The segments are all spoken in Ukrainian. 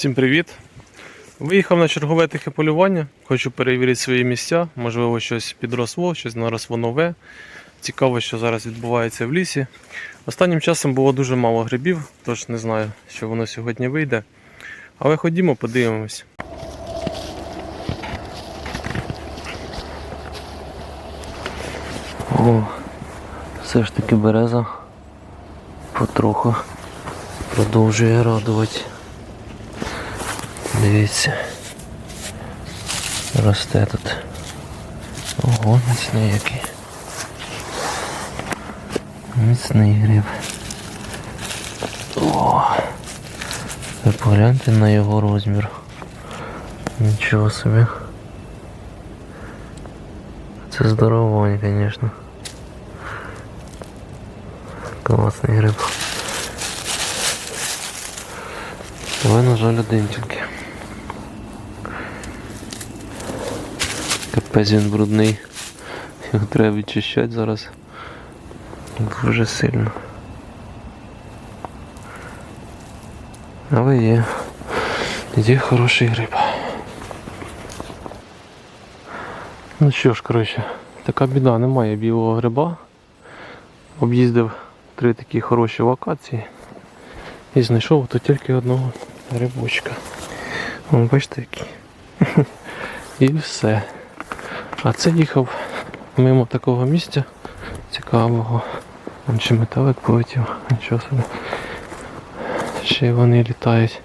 Всім привіт! Виїхав на чергове тихе полювання. Хочу перевірити свої місця. Можливо, щось підросло, щось наросло нове. Цікаво, що зараз відбувається в лісі. Останнім часом було дуже мало грибів, тож не знаю, що воно сьогодні вийде. Але ходімо, подивимось. О, все ж таки береза потроху продовжує радувати. Дивіться. Росте тут. Ого, міцний який. Міцний гриб. О! Ви погляньте на його розмір. Нічого собі. Це здоровонь, звісно. Класний гриб. Але, на жаль, один Капець він брудний. Його треба відчищати зараз. Дуже сильно. Але є. Є хороший гриб. Ну що ж, коротше, така біда, немає білого гриба. Об'їздив три такі хороші локації і знайшов тут тільки одного грибочка. Вон, бачите який. І все. А це їхав мимо такого місця цікавого. Вон ще метелик полетів, нічого собі. Ще вони літають.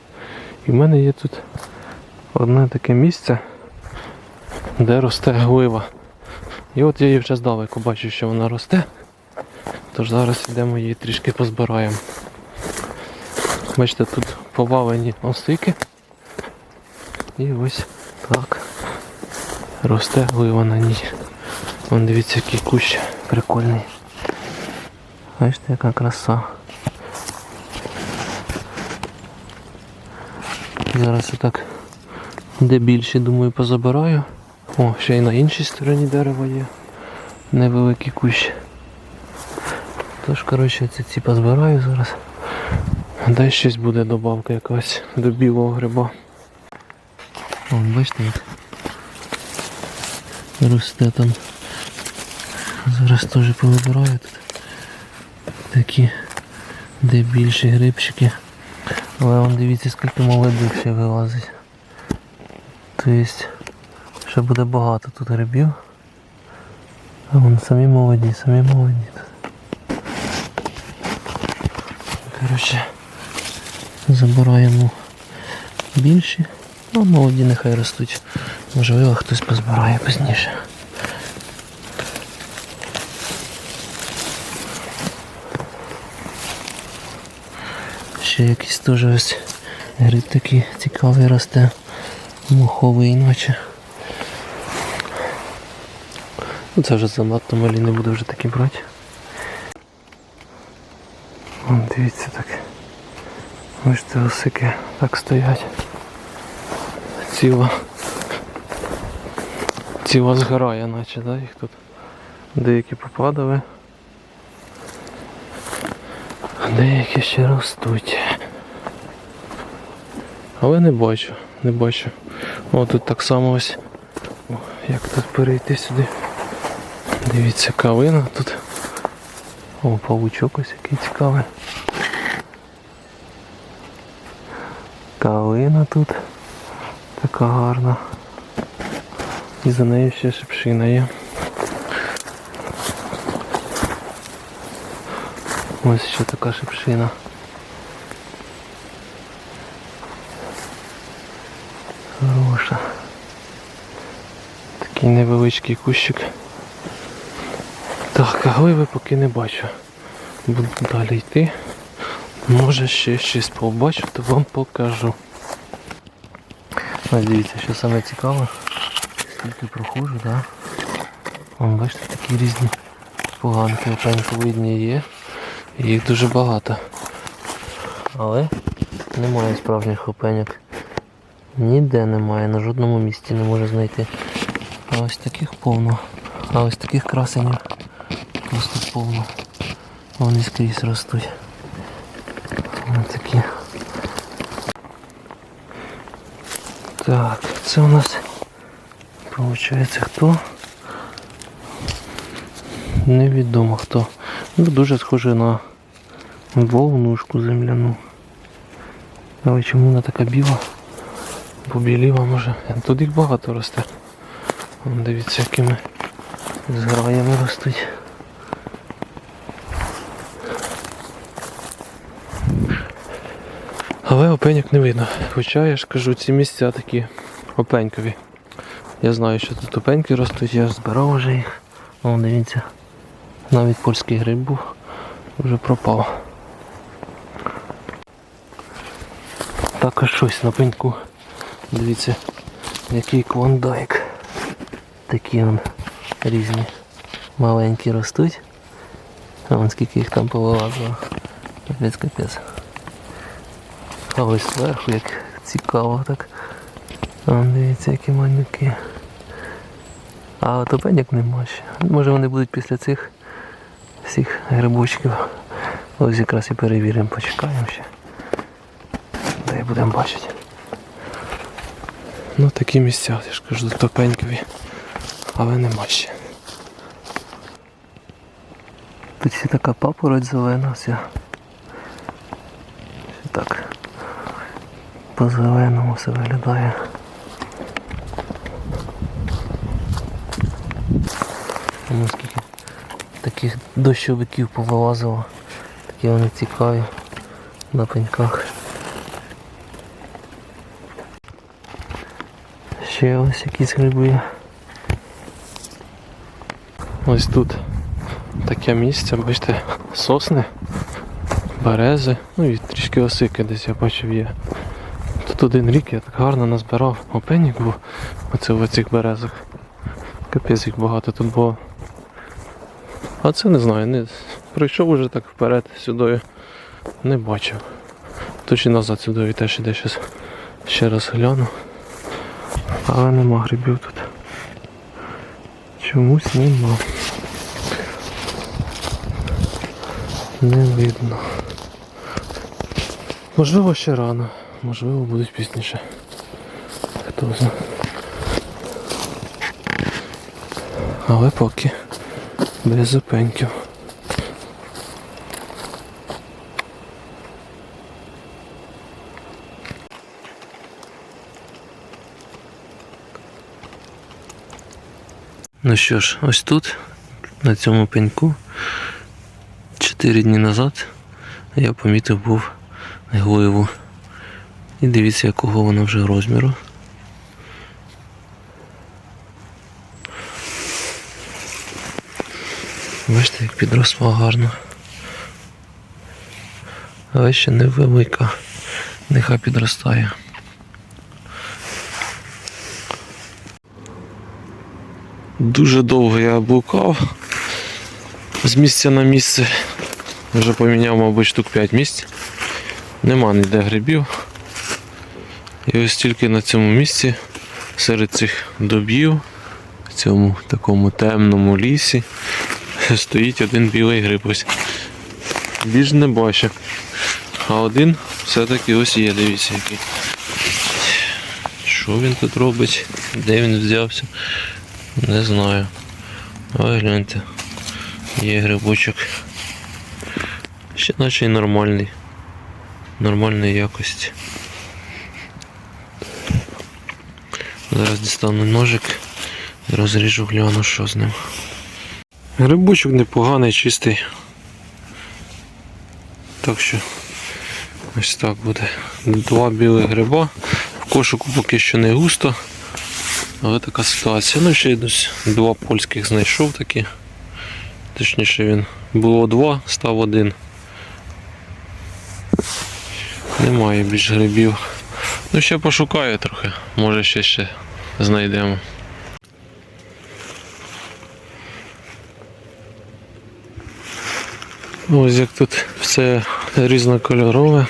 І в мене є тут одне таке місце, де росте глива. І от я її вже здалеку бачу, що вона росте. Тож зараз йдемо її трішки позбираємо. Бачите, тут повалені осики. І ось так росте глива на ній. Вон дивіться, який кущ прикольний. Бачите, яка краса. Зараз я так де більше, думаю, позабираю. О, ще й на іншій стороні дерева є. Невеликий кущ. Тож, коротше, ці ці позбираю зараз. Дай щось буде добавка якась до білого гриба. О, бачите росте там. Зараз теж повибираю тут такі, де більші грибчики. Але вон дивіться скільки молодих ще вилазить. Тобто ще буде багато тут грибів. А вон самі молоді, самі молоді тут. Коротше, забираємо більші, а молоді нехай ростуть. Можливо, хтось позбирає пізніше. Ще якийсь теж ось гриб такий цікавий росте. Моховий наче. Ну, Це вже занадто малі, не буду вже такі брати. Вон, дивіться так. Бачите, осики так стоять. Ціла. Ціла згорає, наче, да, їх тут. Деякі попадали. А деякі ще ростуть. Але не бачу, не бачу. О, тут так само ось. О, як тут перейти сюди? Дивіться, калина тут. О, павучок ось який цікавий. Калина тут. Така гарна. І за нею ще шипшина є. Ось ще така шипшина. Хороша. Такий невеличкий кущик. Так, гливи поки не бачу. Буду далі йти. Може ще щось побачу, то вам покажу. Ось що саме цікаве. Скільки проходжу, да? Вон, бачите, такі різні поганки опеньковидні є. Їх дуже багато. Але немає справжніх опеньок. Ніде немає, на жодному місці не можу знайти. А ось таких повно. А ось таких красенів просто повно. Вони скрізь ростуть. Ось такі. Так, це у нас виходить хто? Невідомо хто. Ну, дуже схоже на вовнушку земляну. Але чому вона така біла? Побіліла може. Тут їх багато росте. Дивіться, якими зграями ростуть. Але опеньок не видно. Хоча я ж кажу, ці місця такі опенькові. Я знаю, що тут опеньки ростуть, я збирав вже їх. Вон дивіться. Навіть польський гриб був, вже пропав. Також щось на пеньку. Дивіться, який клондайк. Такі он різні. Маленькі ростуть. А вон скільки їх там повилазило. Капець капець. А ось зверху як цікаво так. А дивіться, які малюки. А от опеньок нема ще. Може вони будуть після цих всіх грибочків. Ось якраз і перевіримо, почекаємо ще. Й будемо бачити. Ну такі місця, я ж кажу, тут опенькові. Але нема ще. Тут ще така папороть зелена вся. Ще так. По зеленому все виглядає. Ну скільки таких дощовиків повилазило. Такі вони цікаві на пеньках. Ще ось якісь гриби. Ось тут таке місце, бачите, сосни, берези, ну і трішки осики десь я бачив є. Тут один рік я так гарно назбирав опенік був оце в цих березах. Капець їх багато тут було. А це не знаю, не пройшов уже так вперед сюди. Не бачив. Точно назад сюди теж іде щас ще раз гляну. Але нема грибів тут. Чомусь нема. Не видно. Можливо, ще рано, можливо, будуть пізніше. Хто знає. Але поки без зупинків. Ну що ж, ось тут, на цьому пеньку, 4 дні назад я помітив був гливу. І дивіться, якого вона вже розміру. Бачите, як підросла гарно. Але ще невелика. Нехай підростає. Дуже довго я блукав. З місця на місце. Вже поміняв, мабуть, штук 5 місць. Нема ніде грибів. І ось тільки на цьому місці, серед цих добів, в цьому такому темному лісі, стоїть один білий гриб. Ось. Більш не бачу. А один все-таки ось є, дивіться який. Що він тут робить? Де він взявся? Не знаю. Але гляньте. Є грибочок. Ще наче й нормальний. Нормальної якості. Зараз дістану ножик розріжу гляну, що з ним. Грибочок непоганий, чистий. Так що ось так буде. Два білих гриба. В кошику поки що не густо. Але така ситуація. Ну ще й десь два польських знайшов такі. Точніше він було два, став один. Немає більш грибів. Ну ще пошукаю трохи, може ще ще знайдемо. Ось як тут все різнокольорове.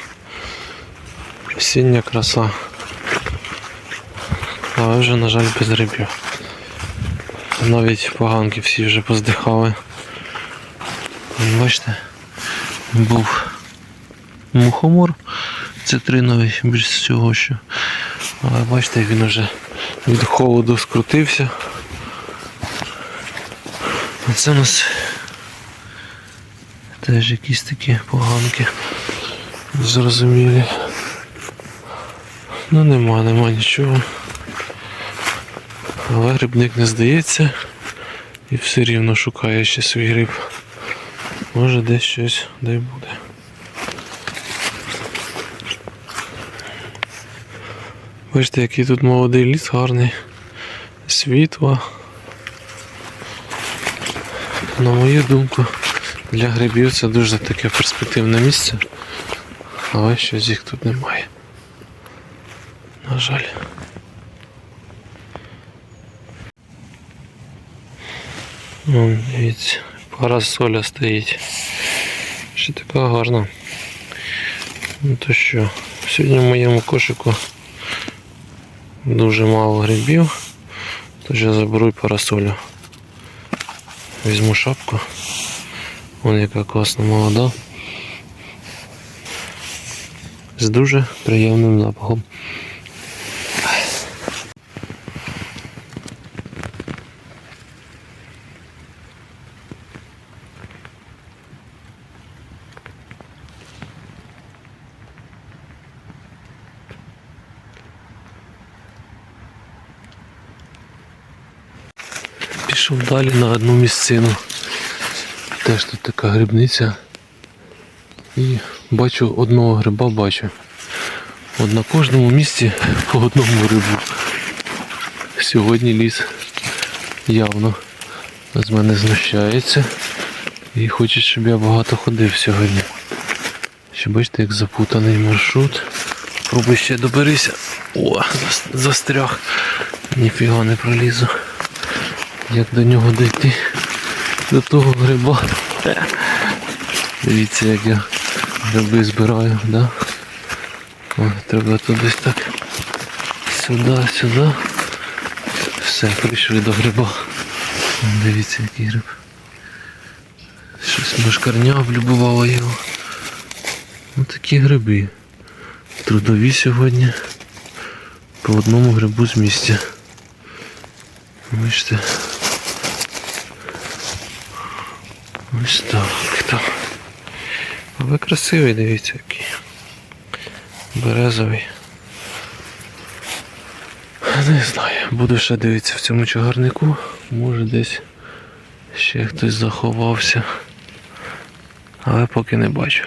Осіння краса. Але вже, на жаль, без грибів. Навіть поганки всі вже поздихали. Бачите, був мухомор цитриновий більш всього що. Але бачите, він вже від холоду скрутився. Це у нас теж якісь такі поганки. Зрозумілі. Ну нема, нема нічого. Але грибник не здається і все рівно шукає ще свій гриб. Може десь щось дай буде. Бачите, який тут молодий ліс гарний. Світло. На мою думку, для грибів це дуже таке перспективне місце. Але щось їх тут немає. На жаль. Вон, дивіться, парасоля стоїть. Ще така гарна. Ну то що, сьогодні в моєму кошику дуже мало грибів, тож я заберу парасолю. Візьму шапку. Вон яка класна молода. З дуже приємним запахом. Пішов далі на одну місцину. Теж тут така грибниця. І бачу одного гриба бачу. От на кожному місці по одному грибу. Сьогодні ліс явно з мене знущається. І хоче, щоб я багато ходив сьогодні. Ще бачите, як запутаний маршрут. Пробуй ще доберися. О, застряг. Ніфіга не пролізу. Як до нього дійти? До того гриба. Дивіться, як я гриби збираю, да? О, треба тут десь так. Сюди, сюди. Все, прийшли до гриба. Дивіться, який гриб. Щось мошкарня облюбувала його. Ось такі гриби. Трудові сьогодні. По одному грибу з місця. Бачите. Ось так. Але красивий, дивіться який. Березовий. Не знаю, буду ще дивитися в цьому чагарнику. Може десь ще хтось заховався. Але поки не бачу.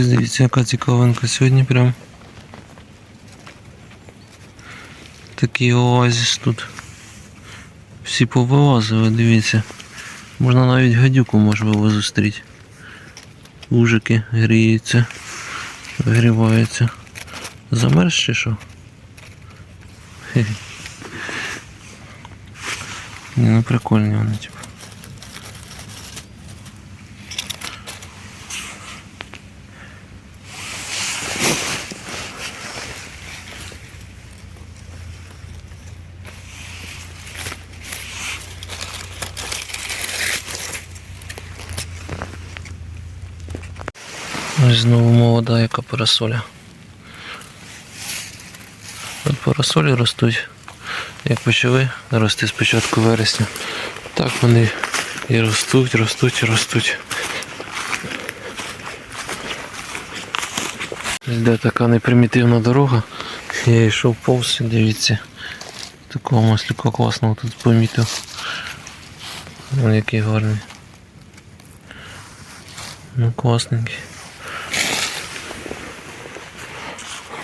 Ось дивіться, яка цікавинка сьогодні прям. Такий оазіс тут. Всі повилазили, дивіться. Можна навіть гадюку можливо зустріти. Ужики гріються, вигріваються. Замерз чи що? Хе-хе. Ні, ну прикольні вони, типу. Ось знову молода яка парасоля. От парасолі ростуть, як почали рости з початку вересня. Так вони і ростуть, ростуть, ростуть. Йде така непримітивна дорога. Я йшов повз, дивіться. Такого маслюка класного тут помітив. Вон який гарний. Ну класненький.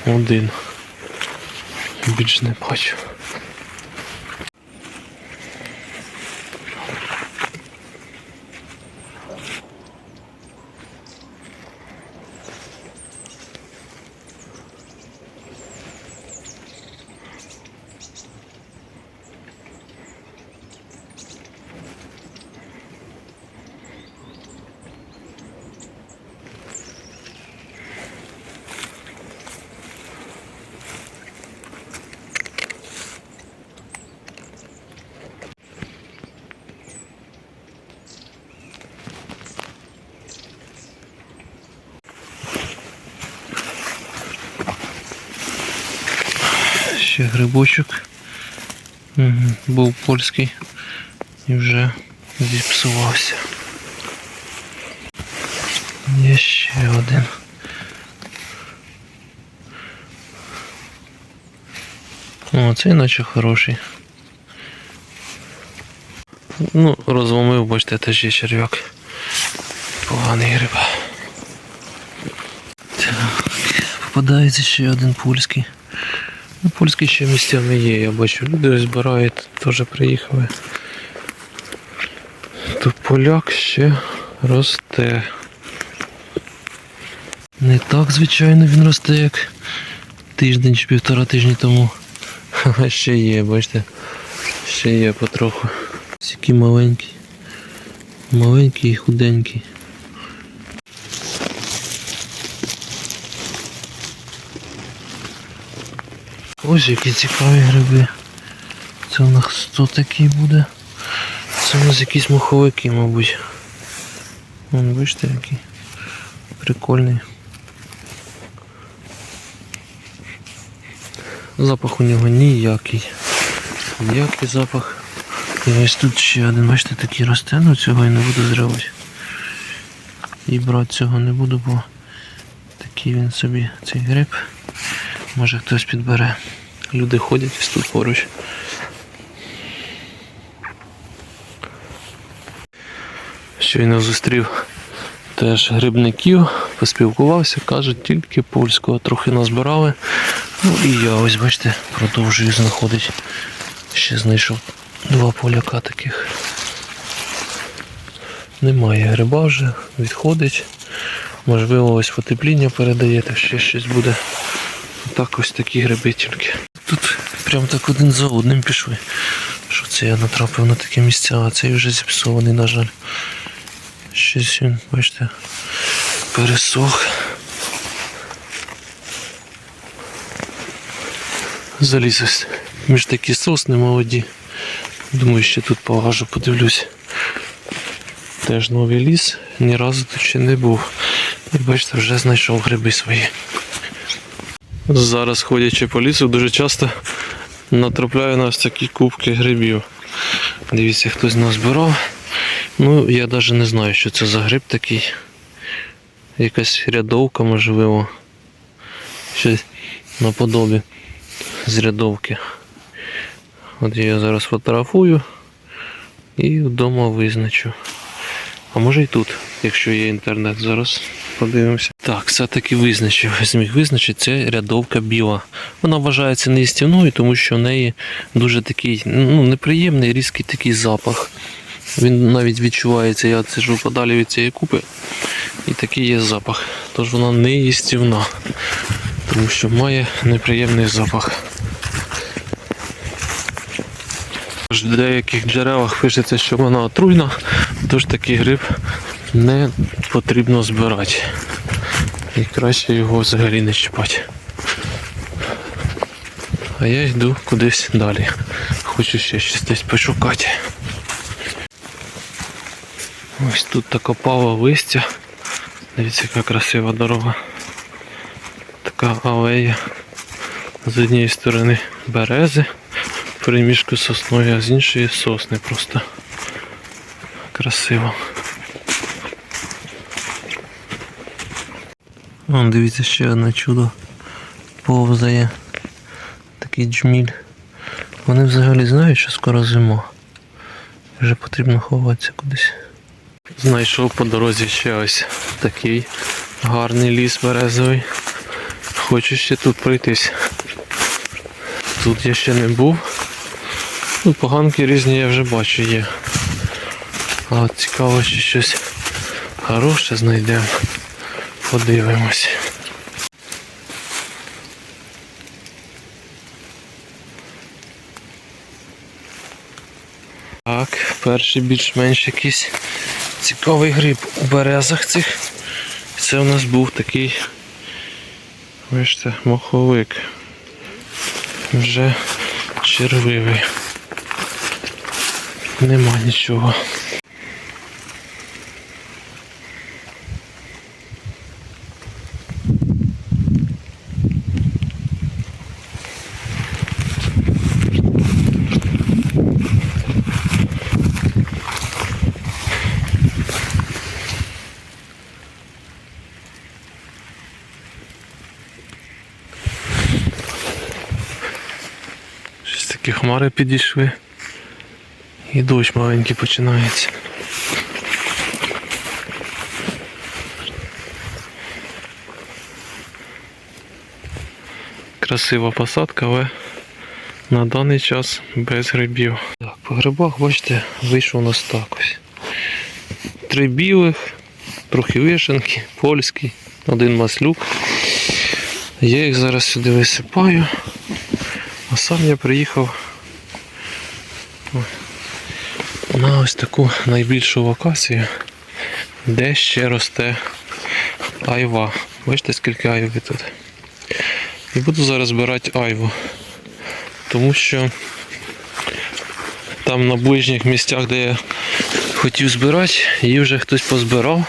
Один. Більш не бачу. Ще грибочок. Угу. Був польський і вже зіпсувався. Є ще один. О, цей наче хороший. Ну, розломив, бачите, теж є черв'як. Поганий гриб. Так, попадається ще один польський. Ну, польський ще місцями є, я бачу. Люди ось збирають, теж приїхали. То поляк ще росте. Не так, звичайно, він росте, як тиждень чи півтора тижні тому. А ще є, бачите, ще є потроху. Ось який маленький. Маленький і худенький. Ось які цікаві гриби. Це у нас хто такий буде? Це у нас якісь муховики, мабуть. Вон, бачите, який прикольний. Запах у нього ніякий. Ніякий запах. І ось тут ще один, бачите, такий росте, ну цього я не буду зривати. І брати цього не буду, бо такий він собі цей гриб. Може хтось підбере. Люди ходять тут поруч. Щойно зустрів теж грибників, поспілкувався, кажуть, тільки польського трохи назбирали. Ну і я ось, бачите, продовжую знаходити. Ще знайшов два поляка таких. Немає гриба вже, відходить. Можливо, ось потепління передає, та ще щось буде. Так ось такі гриби тільки. Тут прям так один за одним пішли. Що це я натрапив на таке місця, а цей вже зіпсований, на жаль. Щось він, бачите, пересох. Заліз ось між такі сосни молоді. Думаю, ще тут поважу, подивлюсь. Теж новий ліс, ні разу тут ще не був. І бачите, вже знайшов гриби свої. Зараз ходячи по лісу, дуже часто натрапляю на ось такі кубки грибів. Дивіться, хтось назбирав. Ну, я навіть не знаю, що це за гриб такий. Якась рядовка, можливо. Щось наподобі з рядовки. От я зараз фотографую і вдома визначу. А може і тут, якщо є інтернет, зараз подивимося. Так, все-таки визначив, зміг визначити, це рядовка біла. Вона вважається неїстівною, тому що в неї дуже такий ну, неприємний, різкий такий запах. Він навіть відчувається, я сижу подалі від цієї купи, і такий є запах. Тож вона не їстівна, тому що має неприємний запах. В деяких джерелах пишеться, що вона отруйна, тож такий гриб не потрібно збирати. І краще його взагалі не чіпати. А я йду кудись далі. Хочу ще щось десь пошукати. Ось тут така пава листя. Дивіться, яка красива дорога. Така алея. З однієї сторони берези перемішку сосною, а з іншої сосни просто красиво. Вон, дивіться, ще одне чудо повзає. Такий джміль. Вони взагалі знають, що скоро зима. Вже потрібно ховатися кудись. Знайшов по дорозі ще ось такий гарний ліс березовий. Хочу ще тут пройтись. Тут я ще не був. Ну, поганки різні я вже бачу є. А цікаво, що щось хороше знайдемо. Подивимось. Так, перший більш-менш якийсь цікавий гриб у березах цих. Це у нас був такий, бачите, моховик. Вже червивий. Нема нічого. Щось хмари підійшли. І дощ маленький починається. Красива посадка, але на даний час без грибів. Так, по грибах, бачите, вийшов у нас так ось. Три білих, трохи вишенки, польський, один маслюк. Я їх зараз сюди висипаю. А сам я приїхав на ось таку найбільшу локацію, де ще росте айва. Бачите, скільки айви тут. І буду зараз збирати айву. Тому що там на ближніх місцях, де я хотів збирати, її вже хтось позбирав.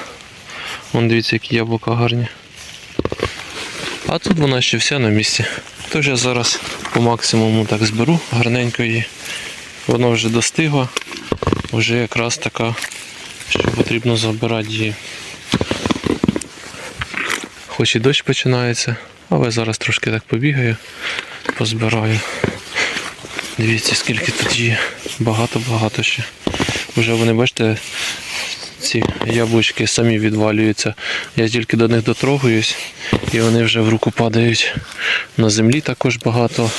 Вон дивіться, які яблука гарні. А тут вона ще вся на місці. Тож я зараз по максимуму так зберу гарненько її. Вона вже достигла, вже якраз така, що потрібно забирати її. Хоч і дощ починається, але зараз трошки так побігаю, позбираю. Дивіться, скільки тут є. Багато-багато ще. Вже вони, бачите, ці яблучки самі відвалюються. Я тільки до них дотрогуюсь і вони вже в руку падають. На землі також багато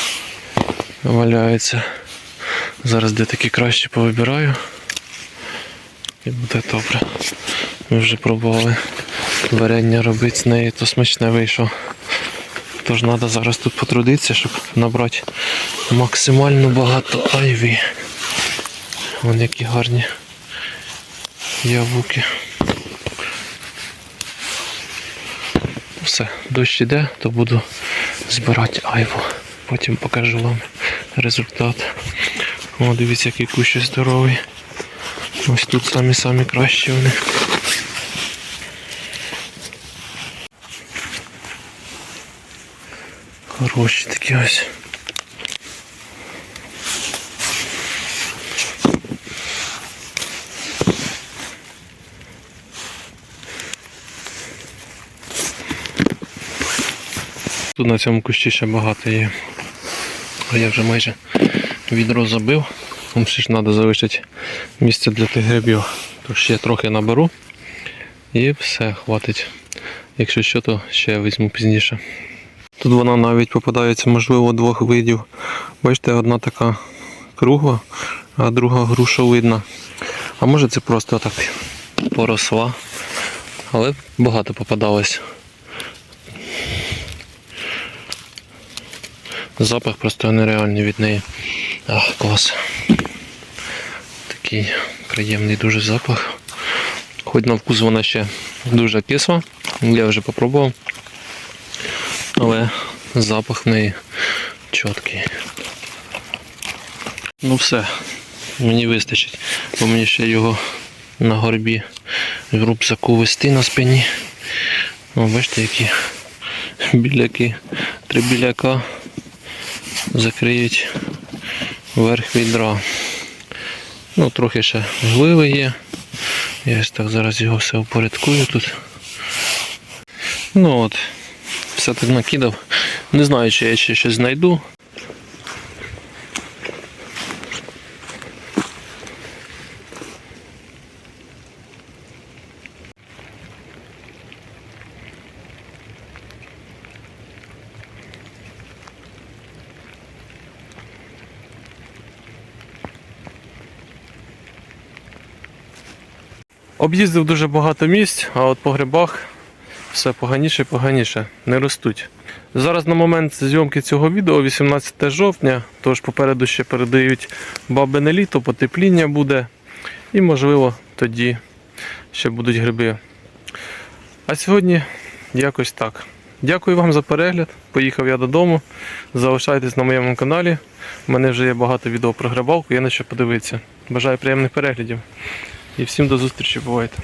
валяється. Зараз де такі краще повибираю. І буде добре. Ми вже пробували варення робити з неї, то смачне вийшло. Тож треба зараз тут потрудитися, щоб набрати максимально багато айві. Вон які гарні яблуки. Все, дощ іде, то буду збирати айву. Потім покажу вам результат. О, дивіться, який кущ здоровий. Ось тут самі-самі кращі вони. Хороші такі ось. Тут на цьому кущі ще багато є. А я вже майже відро забив. Там ще ж треба залишити місце для тих грибів. Тож ще трохи наберу і все, хватить. Якщо що, то ще візьму пізніше. Тут вона навіть попадається, можливо, двох видів. Бачите, одна така кругла, а друга грушовидна. А може це просто так поросла. Але багато попадалось. Запах просто нереальний від неї. Ах, клас. Такий приємний дуже запах. Хоч на вкус вона ще дуже кисла, я вже попробував. Але запах в неї чіткий. Ну все, мені вистачить, бо мені ще його на горбі в рюкзаку вести на спині. О, бачите, які біляки, три біляка закриють верх відра. Ну, трохи ще гливи є. Я ось так зараз його все упорядкую тут. Ну от, все так накидав. Не знаю, чи я ще щось знайду. Об'їздив дуже багато місць, а от по грибах все поганіше і поганіше, не ростуть. Зараз на момент зйомки цього відео 18 жовтня, тож попереду ще передають бабине літо, потепління буде. І можливо тоді ще будуть гриби. А сьогодні якось так. Дякую вам за перегляд. Поїхав я додому. Залишайтесь на моєму каналі. У мене вже є багато відео про грибалку, є на що подивитися. Бажаю приємних переглядів. І всім до зустрічі, бувайте.